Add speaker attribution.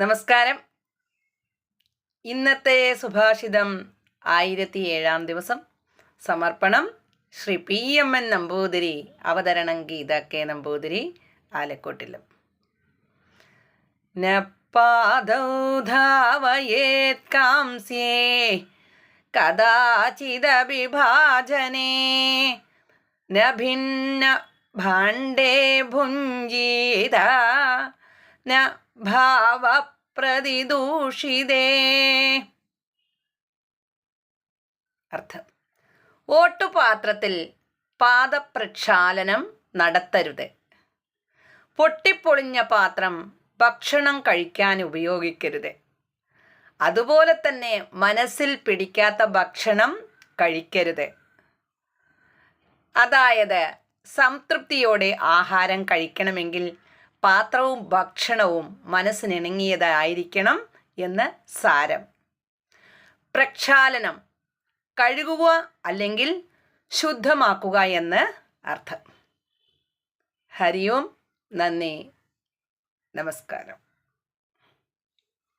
Speaker 1: നമസ്കാരം. ഇന്നത്തെ സുഭാഷിതം ആയിരത്തി ഏഴാം ദിവസം. സമർപ്പണം Shri P M N Namboothiri അവതരണം ഗീത കെ നമ്പൂതിരി ആലക്കോട്ടിലും. ന പാദൗ ധാവയേത് കാംസ്യേ കഥാചിദവിഭാജനേ ഭിന്ന ഭാണ്ഡേ ഭുഞ്ജീത ന ഭാവപ്രതിദൂഷിതേ. അർത്ഥം. ഓട്ടുപാത്രത്തിൽ പാദപ്രക്ഷാലനം നടത്തരുത്. പൊട്ടിപ്പൊളിഞ്ഞ പാത്രം ഭക്ഷണം കഴിക്കാൻ ഉപയോഗിക്കരുത്. അതുപോലെ തന്നെ മനസ്സിൽ പിടിക്കാത്ത ഭക്ഷണം കഴിക്കരുത്. അതായത് സംതൃപ്തിയോടെ ആഹാരം കഴിക്കണമെങ്കിൽ പാത്രവും ഭക്ഷണവും മനസ്സിനിണങ്ങിയതായിരിക്കണം എന്ന് സാരം. പ്രക്ഷാലനം കഴുകുക അല്ലെങ്കിൽ ശുദ്ധമാക്കുക എന്ന് അർത്ഥം. ഹരി ഓം നന്ദി. നമസ്കാരം.